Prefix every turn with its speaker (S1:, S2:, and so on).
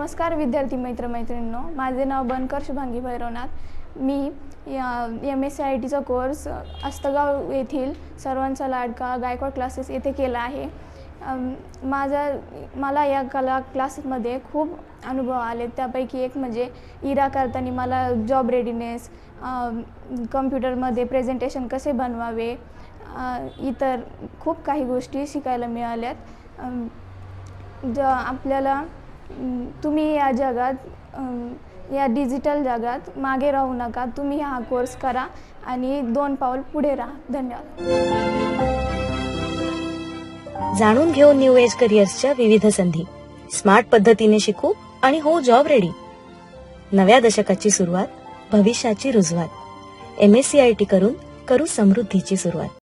S1: नमस्कार विद्यार्थी मित्रमैत्रिणींनो. माझे नाव बनकर शुभांगी भैरवनाथ. मी एम एस सी आय टीचा कोर्स अस्तगाव येथील सर्वांचा लाडका गायकवाड क्लासेस येथे केला आहे. माझा मला या कला क्लासेसमध्ये खूप अनुभव आले. त्यापैकी एक म्हणजे इरा करताना मला जॉब रेडीनेस कम्प्युटरमध्ये प्रेझेंटेशन कसे बनवावे इतर खूप काही गोष्टी शिकायला मिळाल्यात. ज आपल्याला तुम्ही या जगात या डिजिटल जगात मागे राहू नका. तुम्ही हा कोर्स करा आणि दोन पाऊल पुढे राहा. धन्यवाद.
S2: जाणून घेऊ न्यू एज करिअर्सच्या विविध संधी. स्मार्ट पद्धतीने शिकू आणि हो जॉब रेडी नव्या दशकाची सुरुवात भविष्याची रुजवात. M S C I T करून करू समृद्धीची सुरुवात.